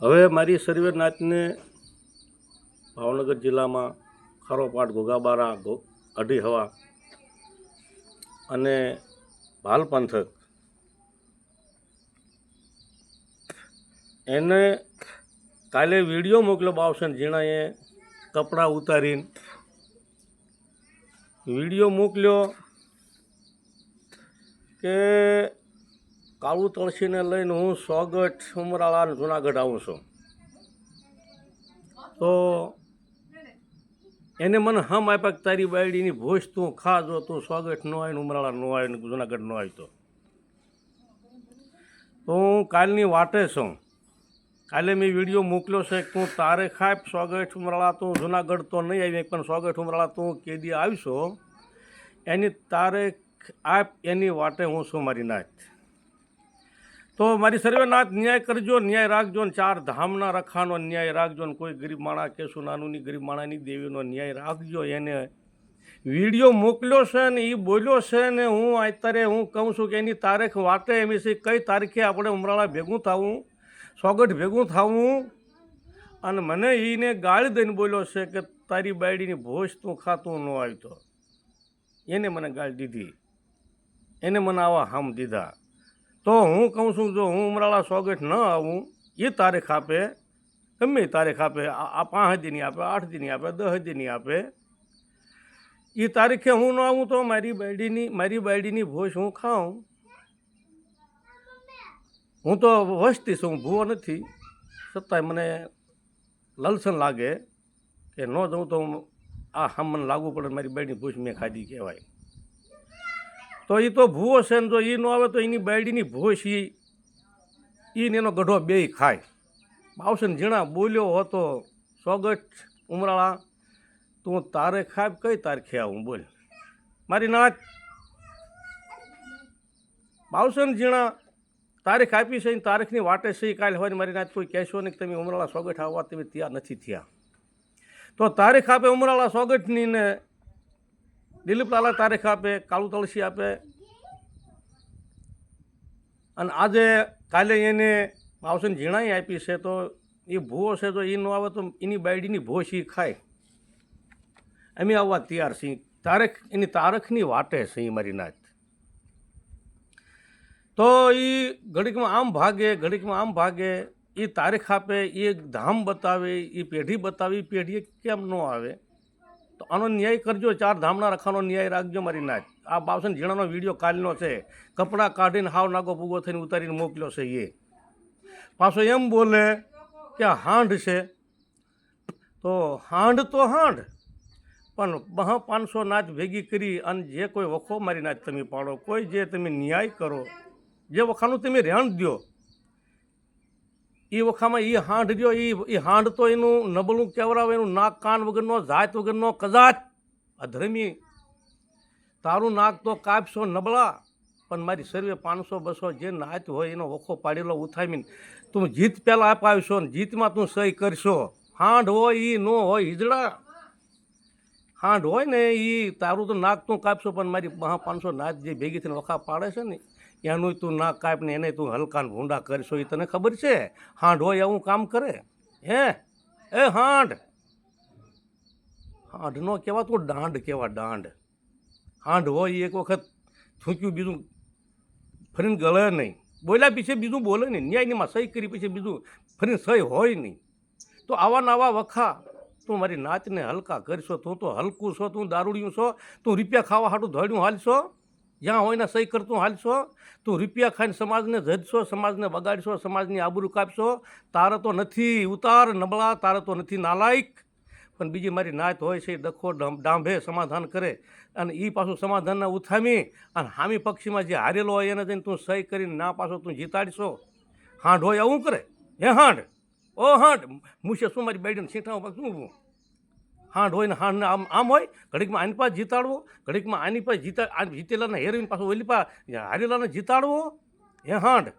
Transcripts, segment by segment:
હવે મારી સર્વેનાથને ભાવનગર જિલ્લામાં ખારોપાટ, ઘોઘાબારા અઢી હવા અને ભાલ પંથક એને કાલે વીડિયો મોકલ્યો બાવસન જીણાએ કપડાં ઉતારીને. વીડિયો મોકલ્યો કે કાળુ તળસીને લઈને હું સોગઠ ઉમરાળા જુનાગઢ આવું છું. તો એને મને હમ આપ્યા કે તારી બાયડીની ભોજ તું ખા જો, તું સોગઠ ન આવીને ઉમરાળા ન આવે ને જુનાગઢ ન આવી તો હું કાલની વાટે છું. કાલે મેં વીડિયો મોકલ્યો છે તું તારે ખાય સોગઠ ઉમરાળા તું જુનાગઢ તો નહીં આવી પણ સોગઠ ઉમરાળા તું કેદી આવશો, એની તારે આપ એની વાટે હું છું મારી નાથ તો મારી સર્વેનાથ, ન્યાય કરજો, ન્યાય રાખજો ને ચાર ધામના રખાનો ન્યાય રાખજો ને કોઈ ગરીબ માણા કે નાનુંની ગરીબ માણાની દેવીનો ન્યાય રાખજો. એને વીડિયો મોકલ્યો છે ને એ બોલ્યો છે ને હું અત્યારે હું કહું છું કે એની તારીખ વાટે એમ છે, કઈ તારીખે આપણે ઉમરાળા ભેગું થવું સોગઠ ભેગું થવું? અને મને એને ગાળી દઈને બોલ્યો છે કે તારી બાયડીની ભોજ તું ખાતું ન આવતો એને મને ગાળી દીધી. એને મને આવા હામ દીધા. તો હું કહું છું, જો હું ઉમરાળા સોગઠ ન આવું, એ તારીખ આપે, ગમે તારીખ આપે, આ પાંચ દીની આપે, આઠ દીની આપે, દસ દીની આપે. એ તારીખે હું ન આવું તો મારી બાયડીની મારી બાયડીની ભોજ હું ખાઉં. હું તો વસ્તી છું ભૂવો નથી. છતાંય મને લલસન લાગે કે ન જઉં તો હું- આ હમ મને લાગવું પડે મારી બાયડીની ભૂજ મેં ખાધી કહેવાય. તો એ તો ભૂવો છે ને જો એ ન આવે તો એની બાયડીની ભોશ એ ઈને એનો ગઢો બેય ખાય. આવશે ને ઝીણા બોલ્યો હતો સોગઠ ઉમરાળા, તું તારે ખાય, કઈ તારીખે આવું બોલ મારી નાચ બાવસન ઝીણા, તારીખ આપી છે તારીખની વાટે છે કાલે હોય મારી નાચ કોઈ કહેશો નહીં કે તમે ઉમરાળા સોગઠ આવવા તમે ત્યાં નથી થયા. તો તારીખ આપે ઉમરાળા સોગઠની ને દિલીપ લાલા તારીખ આપે, કાળુ તળસી આપે. અને આજે કાલે એને આવશે ને ઝીણાઈ આપી છે, તો એ ભૂવો છે તો એ ન આવે તો એની બાયડીની ભૂ એ ખાય. અમે આવવા તૈયાર છીએ. તારીખ, એની તારીખની વાટે એ મારી નાચ તો એ ઘડીકમાં આમ ભાગે, ઘડીકમાં આમ ભાગે. એ તારીખ આપે એ ધામ બતાવે એ પેઢી બતાવી એ પેઢી કેમ ન આવે? તો આનો ન્યાય કરજો, ચાર ધામના રખાનો ન્યાય રાખજો મારી નાચ આ બાવસન ઝીણાનો વીડિયો કાલનો છે. કપડાં કાઢીને હાવ નાગો પૂગો થઈને ઉતારીને મોકલ્યો છે એ. પાછો એમ બોલે કે હાંડ છે. તો હાંઢ તો હાંઢ, પણ બહ પાંચસો નાચ ભેગી કરી અને જે કોઈ વખો મારી નાચ તમે પાડો, કોઈ જે તમે ન્યાય કરો, જે વખાનું તમે રહેણ દો એ વખામાં એ હાંઢ રહ્યો એ એ હાંડ તો એનું નબળું કેવરાવે, એનું નાક કાન વગરનો, જાત વગરનો કદાચ અધર્મી. તારું નાક તો કાપશો નબળા, પણ મારી સર્વે પાંચસો, બસો જે નાત હોય એનો વખો પાડેલો ઉથામીને તું જીત પહેલાં અપાવશો ને જીતમાં તું સહી કરશો. હાંઢ હોય એ ન હોય હિજડા હાંડ હોય ને એ તારું તો નાક તું કાપશો, પણ મારી પાંચસો નાત જે ભેગી થઈને વખા પાડે છે ને એનું તું ના કાપ ને એને તું હલકાન ભૂંડા કરશો એ તને ખબર છે? હાંડ હોય એવું કામ કરે? હે? એ હાંડ નો કહેવા તું દાંડ કહેવા દાંડ. હાંડ હોય એક વખત થૂંક્યું, બીજું ફરીને ગળે નહીં. બોલ્યા પીછે બીજું બોલે નહીં. ન્યાયનીમાં સહી કરી પછી બીજું ફરીને સહી હોય નહીં. તો આવા નવા વખા. તું મારી નાચને હલકા કરશો, તું તો હલકું છો, તું દારૂડિયું છો, તું રૂપિયા ખાવા હાટું ધોડ્યું હાલશો? જ્યાં હોય ને સહી કરતું હાલશો, તું રૂપિયા ખાઈને સમાજને જજશો, સમાજને બગાડશો, સમાજની આબરૂ કાપશો, તારે તો નથી ઉતાર, નબળા, તારે તો નથી નાલાયક. પણ બીજી મારી નાત હોય છે, એ ડખો ડાંભે સમાધાન કરે અને એ પાછું સમાધાનના ઉથામી અને હામી પક્ષીમાં જે હારેલો હોય એને જઈને તું સહી કરીને ના પાછો તું જીતાડશો. હાંડ હોય આવું કરે. હે હાંડ ઓ હાંડ મુશે શું મારી બેડીને પાછું શું હાંડ હોય ને હાંડ આમ આમ હોય, ઘડીકમાં આની પાસે જીતાડવો, ઘડીકમાં આની પાસે જીતા જીતેલાને હેરીને પાછો ઓલી પાસે હારેલાને જીતાડવો હે હાંડ.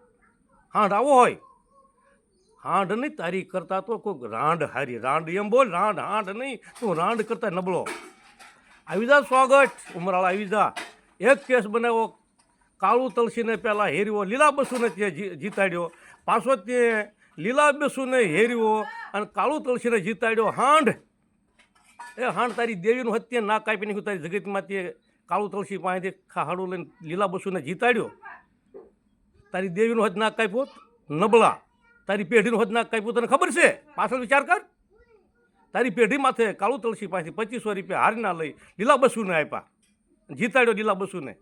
હાંડ આવો હોય. હાંડ નહીં તારી કરતા તો કોઈક રાંડ હારી. રાંડ એમ બોલ, રાંડ હાંડ નહીં, તું રાંડ કરતા નબળો. આવી જા સ્વાગત, ઉમરાળા આવી જા. એક કેસ બનાવ્યો, કાળું તલસીને પહેલાં હેર્યો, લીલા બસુને જી- જીતાડ્યો. પાછો તે લીલા બસુને હેર્યો અને કાળું તલસીને જીતાડ્યો. હાંડ એ હાણ તારી દેવીનું હત્યા ના કાપી નાખ્યું, તારી જગતમાંથી કાળુ તુલસી પાસેથી ખાડું લઈને લીલા બસુને જીતાડ્યો. તારી દેવીનું હદ ના કાપ્યો નબળા. તારી પેઢીનું હદ ના કાપ્યું તને ખબર છે? પાછળ વિચાર કર. તારી પેઢી માથે કાળું તુલસી પાસેથી પચીસો રૂપિયા હારીના લઈ લીલા બસુને આપ્યા. જીતાડ્યો લીલા બસુને.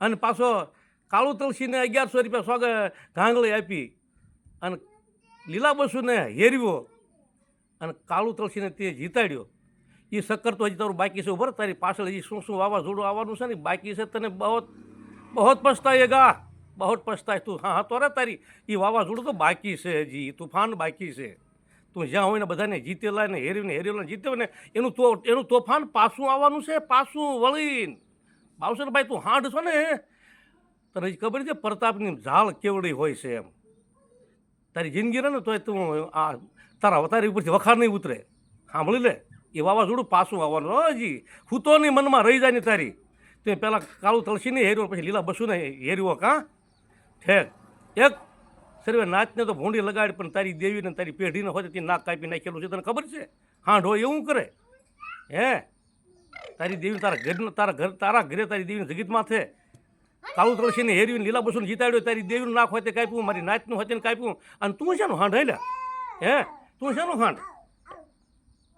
અને પાછો કાળું તુલસીને અગિયારસો રૂપિયા સ્વાગત ઘાંગળી આપી અને લીલા બસુને હેરવ્યો અને કાળું તલસીને તે જીતાડ્યો. એ શક્કર તો હજી તારું બાકી છે, ઉભર તારી પાછળ હજી શું શું વાવાઝોડું આવવાનું છે ને બાકી છે તને બહુ બહુ પછતાયેગા બહુ પછતાય તું. હા હા, તો રે તારી. એ વાવાઝોડું તો બાકી છે હજી તુફાન બાકી છે. તું જ્યાં હોય ને બધાને જીતેલા ને હેરીને હેરેલા જીતે ને, એનું તો, એનું તોફાન પાછું આવવાનું છે, પાછું વળીને. બાવસરભાઈ, તું હાંડ છો ને તને ખબર છે, પ્રતાપની ઝાળ કેવડી હોય છે એમ. તારી જિંદગી રહે ને તોય તું આ તારા અવતારી ઉપરથી વખાર નહીં ઉતરે. સાંભળી લે, એ વાવાઝોડું પાછું આવવાનું. હજી હું તો હૂતોની મનમાં રહી જાય ને તારી. તે પહેલાં કાળું તળસીને હેર્યો પછી લીલા બસુને હેર્યો કાં? ઠેક. એક સર્વે નાચને તો ભૂંડી લગાડી, પણ તારી દેવીને તારી પેઢીને હોય તે નાક કાપી નાખેલું છે, તને ખબર છે? હાંઢો એવું કરે. હે? તારી દેવી તારા ઘર તારા ઘર તારા ઘરે તારી દેવીને જગીત છે. કાળું તુલસીને હેર્યું લીલા બસુને જીતાડ્યો તારી દેવીનું નાખ હોય તે કાપ્યું, મારી નાચનું હોય તેને કાપ્યું. અને તું શેનું હાંડ હે હે? તું શેનું હાંડ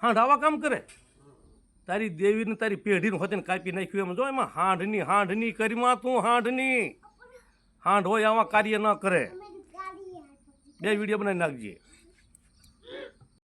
હાંડ આવા કામ કરે? તારી દેવીને તારી પેઢીનું હોય તેને કાપી નાખ્યું એમ જો, એમાં હાંડની હાંડની કરીમાં તું હાંડની હાંડ હોય આવા કાર્ય ન કરે. બે વીડિયો બનાવી નાખજે.